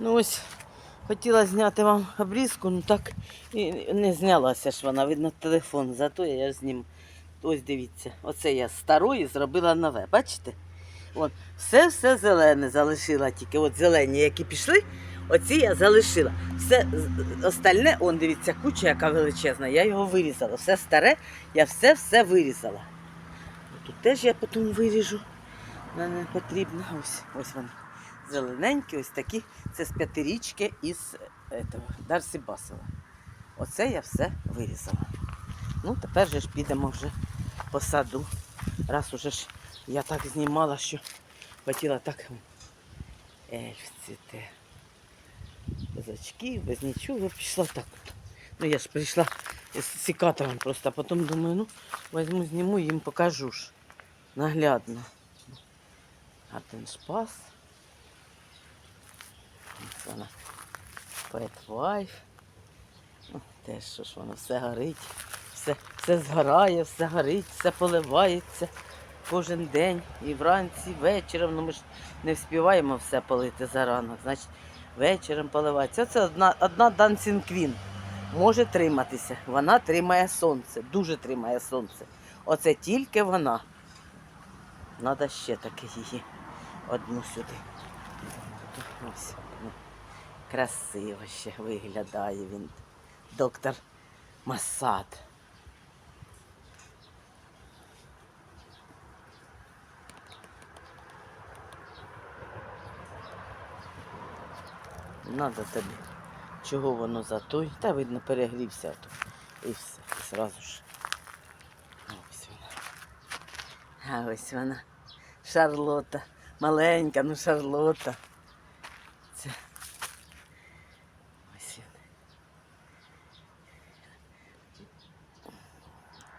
Ну ось хотіла зняти вам обрізку, ну так і не знялася ж вона, видно, телефон, зато я ж знім. Ось дивіться, оце я старої зробила нове. Бачите? От, все-все зелене залишила, тільки от зелені, які пішли, оці я залишила. Все остальне, он дивіться, куча, яка величезна, я його вирізала. Все старе, я все-все вирізала. Тут теж я потім виріжу. Мене потрібно. Ось, ось вони. Зелененькі, ось такі. Це з п'ятирічки із этого, Дарсі Басова. Оце я все вирізала. Ну, тепер же ж підемо вже по саду. Раз уже ж я так знімала, що хотіла так ельф цвіте. Без очків, без нічого, пішла так. Ну я ж прийшла з сікатором просто, а потім думаю, ну, візьму, зніму, і їм покажу ж. Наглядно. Один шпас. Ось вона. Ну, теж що ж воно все горить, все, все згорає, все горить, все поливається кожен день. І вранці, і вечором. Ну ми ж не вспіваємо все полити за ранок. Значить, вечором поливається. Це одна, одна Dancing Queen. Може триматися. Вона тримає сонце, дуже тримає сонце. Оце тільки вона. Надо ще таки її одну сюди. Ось. Красиво ще виглядає він. Доктор Масад. Надо тобі. Чого воно за той? Та видно перегрівся тут. І все. І зразу ж. Ось вона. А ось вона. Шарлота. Маленька, ну Шарлота. Це. Ось він.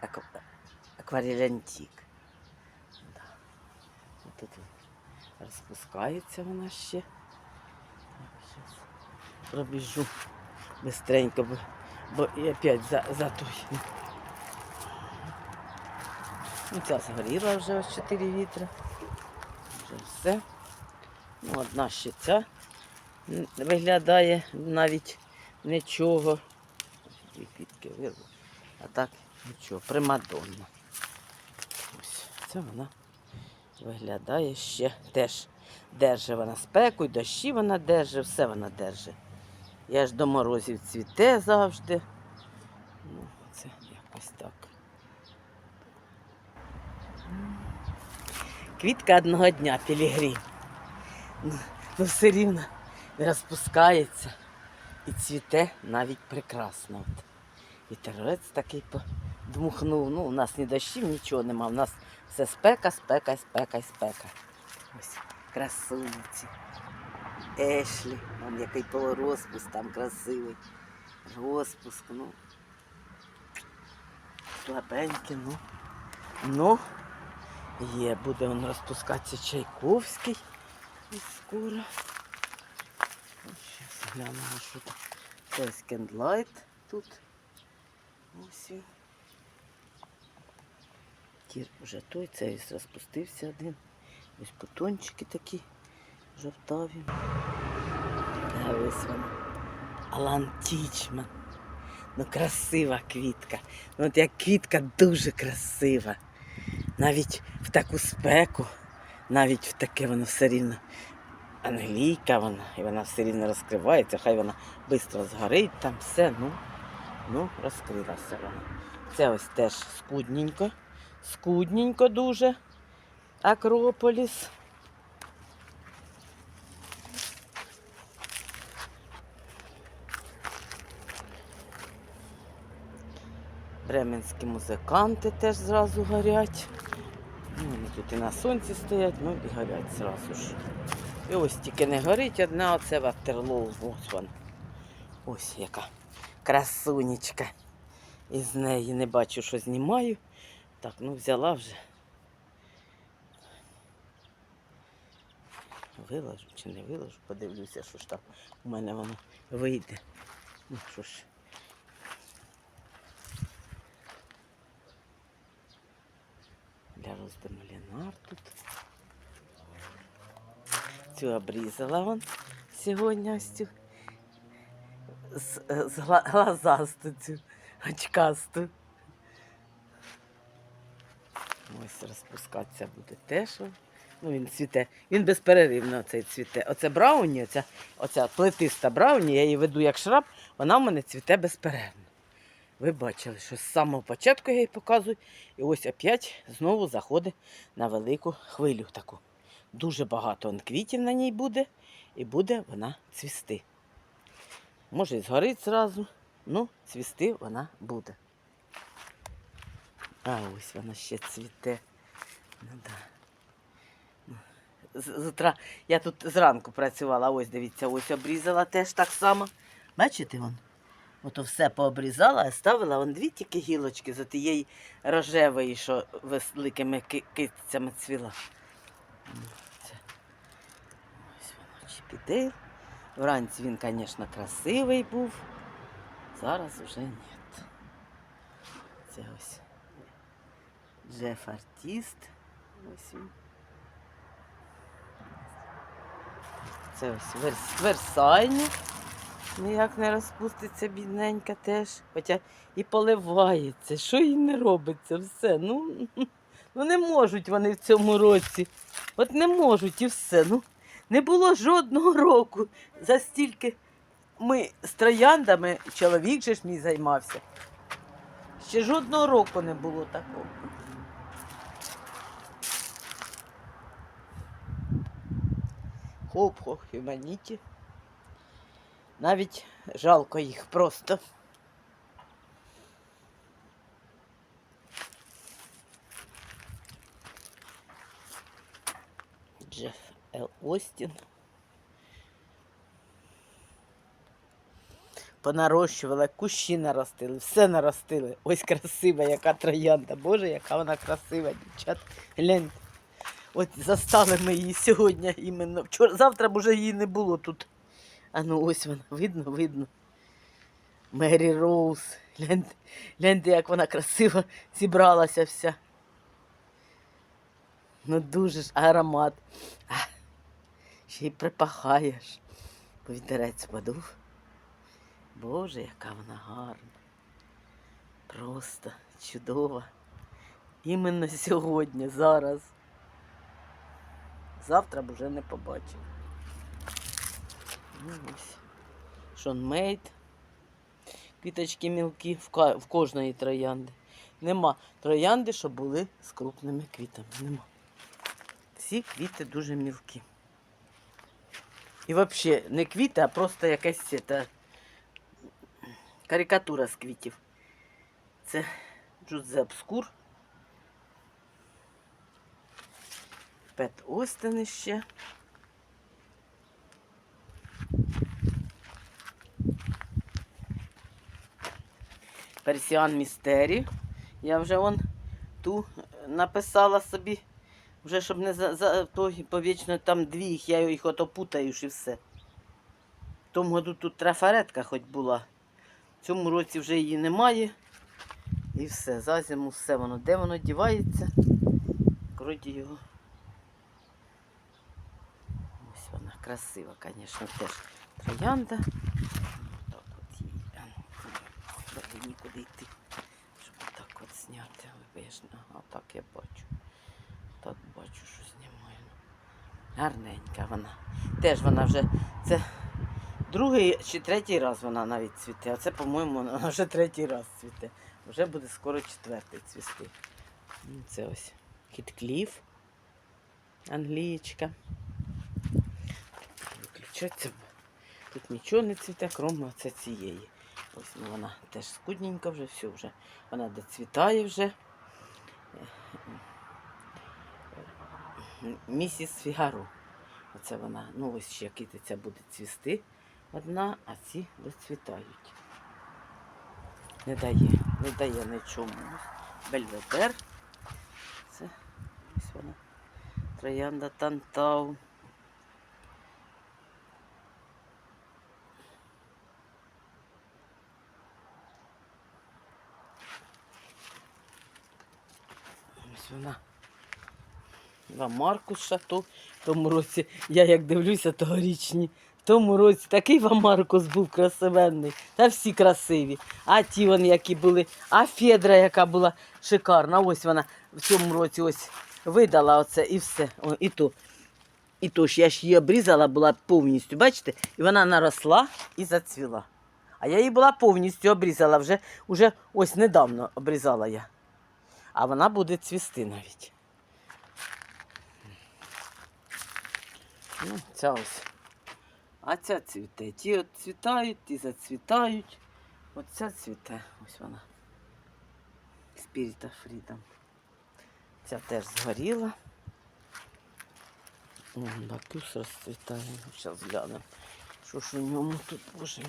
Аква- Акварель антик. Да. Тут розпускається вона ще. Зараз пробіжу быстренько, бо, бо і опять за, за той. Ну, ця згоріла вже ось 4 вітра. Вже все. Ну, одна ще ця виглядає навіть нічого. Дві квітки вирву. А так нічого, примадонна. Це вона виглядає ще теж. Держи вона спеку, й дощі вона держи, все вона держи. Я ж до морозів цвіте завжди. Ну, це якось так. Квітка одного дня пілігрім. Ну, ну все рівно розпускається і цвіте навіть прекрасно. От. Вітерець такий подмухнув. Ну, у нас ні дощів, нічого нема. У нас все спека, спека, спека, спека. Ось красуниці. Ешлі, вон який полурозпуск там красивий. Розпуск, ну. Слабенький, ну. Ну, є, буде він розпускатися Чайковський. І скоро. Зараз глянемо, що там. Це ось кендлайт тут. Ось він. Кір вже той, цей розпустився один. Ось бутончики такі жовтаві. А ось вона. Алан Тічман. Ну, красива квітка. Ну, от як квітка дуже красива. Навіть в таку спеку, навіть в таке воно все рівно. Англійка вона, і вона все рівно розкривається, хай вона швидко згорить, там все, ну, ну, розкрилася вона. Це ось теж скудненько, скудненько дуже. Акрополіс. Бременські музиканти теж зразу горять. Ну, вони тут і на сонці стоять, ну і горять зразу ж. І ось тільки не горить одна, оце ватерлоу. Ось вона. Ось яка красунечка. Із неї не бачу, що знімаю. Так, ну взяла вже. Виложу чи не виложу, подивлюся, що ж там у мене воно вийде. Ну що ж. Для роздемолінар тут. Цю обрізала вон сьогодні ось цю з, з гла- глазасту цю очкасту. Ось розпускатися буде теж. он. Ну, він цвіте. Він безперервно цей цвіте. Оце брауні, оця, оця плетиста брауні, я її веду як шраб, вона в мене цвіте безперервно. Ви бачили, що з самого початку я її показую, і ось опять знову заходить на велику хвилю таку. Дуже багато он квітів на ній буде, і буде вона цвісти. Може, і згорить зразу, ну, цвісти вона буде. А ось вона ще цвіте. Ну, да. Ну, з- я тут зранку працювала, ось дивіться, ось обрізала теж так само. Бачите вон? Ото все пообрізала, а ставила вон дві тільки гілочки з тієї рожевої, що великими китцями цвіла. М, це. Ось воно чіпідейл. Вранці він, звісно, красивий був. Зараз вже ні. Це ось Джеф. Ось він. Це ось верс, Версайні. Ніяк не розпуститься, бідненька теж. Хоча і поливається. Що їй не робиться? Все. Ну, ну не можуть вони в цьому році. От не можуть і все. Ну, не було жодного року. За стільки ми з трояндами, чоловік же ж мій займався. Ще жодного року не було такого. Хоп-хо, хюманіті. Навіть жалко їх просто. Джеф Л. Остін. Понарощували, кущі наростили, все наростили. Ось красива, яка троянда. Боже, яка вона красива, дівчат. Гляньте. От застали ми її сьогодні іменно. Вчора, завтра б уже її не було тут. А ну ось вона, видно, видно. Мері Роуз. Гляньте, гляньте, як вона красиво зібралася вся. Ну дуже ж аромат. А, ще й припахаєш. Повітерець подув. Боже, яка вона гарна. Просто чудова. Іменно сьогодні, зараз. Завтра б уже не побачив. Ну, ось. Шон Квіточки мілкі в, кожної троянди. Нема троянди, що були з крупними квітами. Нема. Всі квіти дуже мілкі. І взагалі не квіти, а просто якась це, карикатура з квітів. Це Джузеп Скур. Пет Остен ще. Персіан Містері. Я вже вон ту написала собі, вже щоб не за, за то повічно там дві їх, я їх ото путаю і все. В тому году тут трафаретка хоч була. В цьому році вже її немає. І все, за зиму все воно. Де воно дівається? Вроді його. Ось вона красива, звісно, теж троянда. Так от її. а ну, нікуди йти, щоб так от зняти. Ага, так я бачу. Так бачу, що знімаю. Гарненька вона. Теж вона вже. Це другий чи третій раз вона навіть цвіте. А це, по-моєму, вона вже третій раз цвіте. Вже буде скоро четвертий цвісти. Це ось Хіткліф. Англієчка. Виключаться. Тут нічого не цвіте, крім оце цієї. Ось ну, вона теж скудненька вже, все вже. Вона доцвітає вже. Місіс Фігаро. Оце вона, ну ось ще китиця буде цвісти одна, а ці доцвітають. Не дає, не дає нічому. Бельведер. Це ось вона. Троянда Тантау. Вона. Два Маркус Шато. В тому році я як дивлюся, тогорічні В тому році такий вам Маркус був красивенний, та всі красиві. А ті вони, які були, а Федра, яка була шикарна. Ось вона в цьому році ось видала оце і все. О, і то. І то ж я ж її обрізала була повністю, бачите? І вона наросла і зацвіла. А я її була повністю обрізала, вже, вже ось недавно обрізала я. А вона буде цвісти навіть. Ну, ця ось. А ця цвіте. Ті от цвітають, ті зацвітають. Оця цвіте. Ось вона. Спіріта Freedom. Ця теж згоріла. О, бакюс розцвітає. Зараз глянемо. Що ж у ньому тут, боже.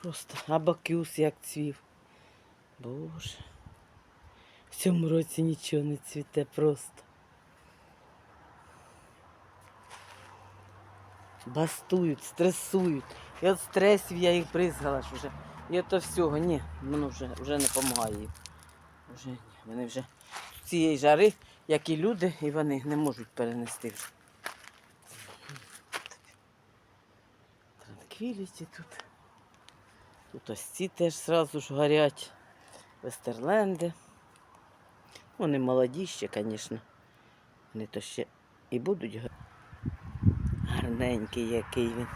Просто абакюс як цвів. Боже. Цьому році нічого не цвіте просто. Бастують, стресують. І от стресів я їх бризгала ж вже. І то всього, ні, воно вже, вже не допомагає. Вже ні. Вони вже цієї жари, як і люди, і вони не можуть перенести вже. Транквіліті тут. Тут ось ці теж зразу ж горять. Вестерленди. Вони молоді ще, звісно. Вони то ще і будуть. Гарненький який він.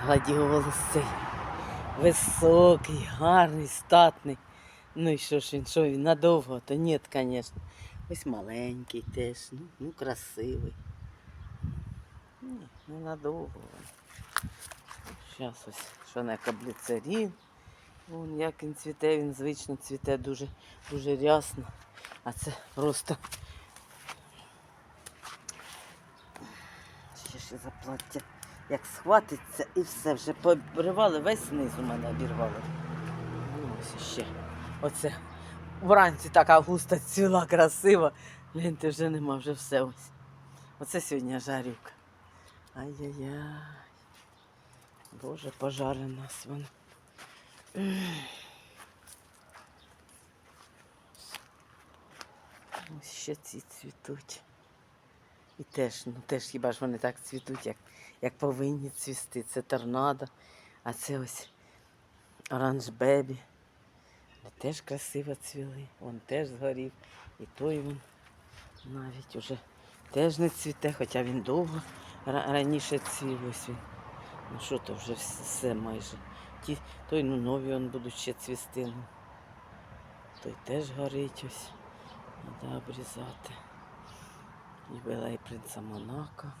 Гладіолус цей. Високий, гарний, статний. Ну і що ж він, що він надовго, то ні, звісно. Ось маленький теж, ну, ну красивий. Ні, не надовго. Зараз ось що на кабліцерін. Вон як він цвіте, він звично цвіте дуже, дуже рясно. А це просто. Ще ще заплаття. Як схватиться і все, вже побривали, весь низ у мене обірвали. Ну, ось ще. Оце вранці така густа цвіла, красива. Гляньте, вже нема, вже все ось. Оце сьогодні жарюка. Ай-яй-яй. Боже, пожари нас вон. Ось ще ці цвітуть. І теж, ну теж хіба ж вони так цвітуть, як, як повинні цвісти. Це торнадо, а це ось оранж. Вони теж красиво цвіли. Вон теж згорів. І той він навіть уже теж не цвіте, хоча він довго раніше цвів. Ось він. Ну що то вже вс- все майже. Ті, той ну нові он будуть ще цвісти. Ну. Той теж горить ось. Треба обрізати. І вела і принца Монако.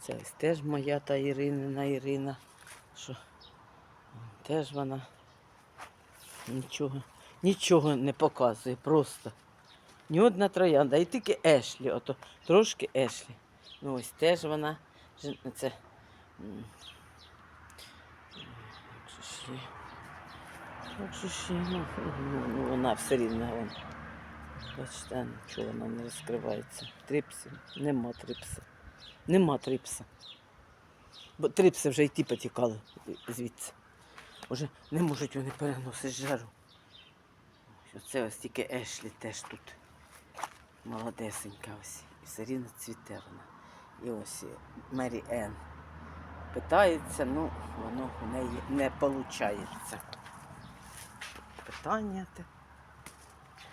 Це ось теж моя та Іринина Ірина. Що теж вона нічого, нічого не показує, просто. Ні одна троянда, і тільки Ешлі, ото трошки Ешлі. Ну ось теж вона. Це. Же ж її? Ну, ну, ну, вона все рівно. Вон. Бачите, нічого вона не розкривається. Трипсів. Нема трипса. Нема трипса. Бо трипси вже й ті потікали звідси. Уже не можуть вони переносити жару. Оце ось тільки Ешлі теж тут. Молодесенька ось. І все рівно цвіте вона. І ось Мері Енн. Питається, ну, воно в неї не виходить. Питання те.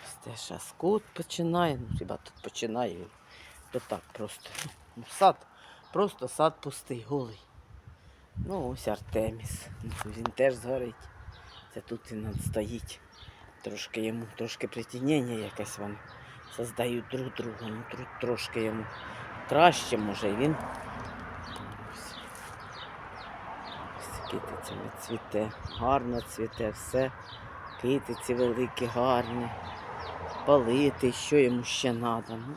Ось Теж аскот починає. Ну, хіба тут починає. То так просто. Ну, сад, просто сад пустий, голий. Ну, ось Артеміс. Ну, Він теж згорить. Це тут він стоїть. Трошки йому, трошки притінення якесь вони создають друг другу. Ну, тр- трошки йому краще, може, і він. Ось. Ось китицями цвіте. Гарно цвіте все. Китиці великі, гарні. Палити, що йому ще треба. Ну.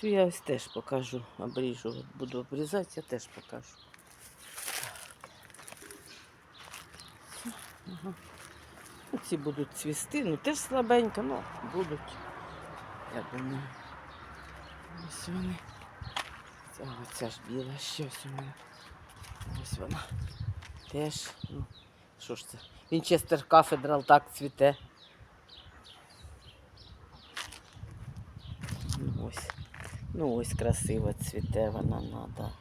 Цю я ось теж покажу, обріжу. Буду обрізати, я теж покажу. Ага. Ці будуть цвісти, ну теж слабенько, ну будуть. Я думаю. Ось вони. Ця, оця ж біла щось у мене. Ось вона. Теж, ну, що ж це? Вінчестер кафедрал так цвіте. Ну, ось. Ну, ось красиво цвіте вона надо.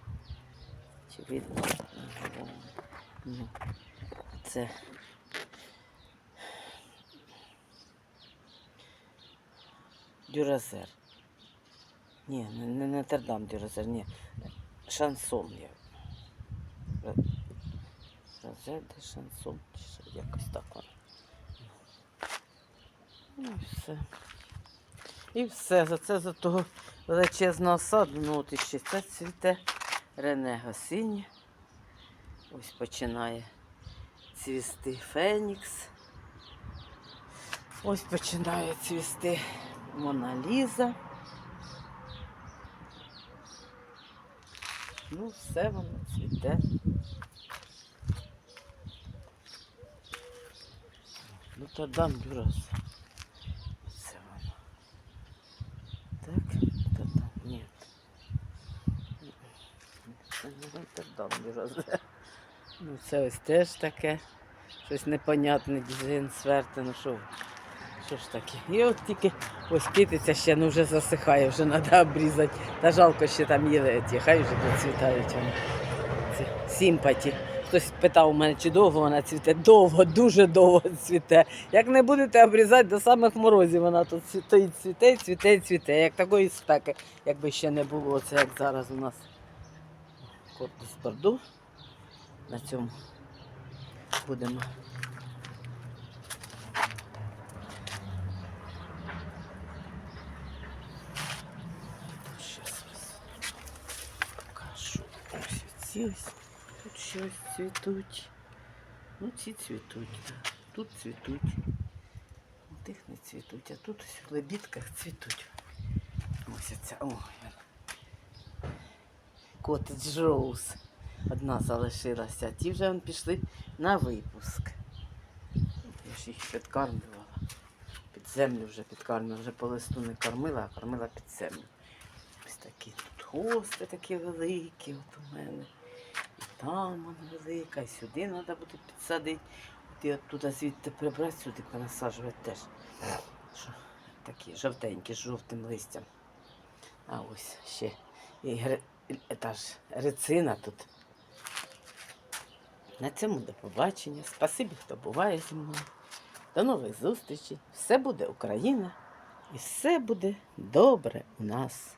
Чи видно? Ну, це. Дюразер. Ні, не, не Нотр-Дам Дюразер, ні. Шансон є. Розер де шансон, чи якось так воно. Ну і все. І все. За це за того величезного саду. Ну от іще це цвіте. Рене Гасині. Ось починає цвісти Фенікс. Ось починає цвісти Моналіза. Ну, все воно цвіте. Ну то дам раз. Це воно. Так, то там. Ні. Це не Роттердам раз. Ну це ось теж таке. Щось непонятне, дізайн ну що. Що ж таке? І от тільки ось китиця ще ну вже засихає, вже треба обрізати. Та жалко, ще там є ті, хай вже доцвітають вони. Ці сімпаті. Хтось питав у мене, чи довго вона цвіте. Довго, дуже довго цвіте. Як не будете обрізати до самих морозів, вона тут стоїть цвіте, цвіте, цвіте. Як такої спеки, якби ще не було, це як зараз у нас корпус борду. На цьому будемо. Щас вас покажу. Ось ці. Тут щось цвітуть. Ну, ці цвітуть, так. Тут цвітуть. У тих не цвітуть, а тут ось в лебідках цвітуть. Ось оця. Ой. Котедж Роуз. Одна залишилася. Ті вже вон пішли на випуск. Я ж їх підкармлювала. Під землю вже підкармлювала. Вже по листу не кормила, а кормила під землю. Ось такі тут хости такі великі от у мене. Там вона велика, і сюди треба буде підсадити. От і оттуда звідти прибрати, сюди понасаджувати теж. Що, такі жовтенькі, з жовтим листям. А ось ще і та ж рецина тут. На цьому до побачення. Спасибі, хто буває зі мною. До нових зустрічей. Все буде Україна і все буде добре у нас.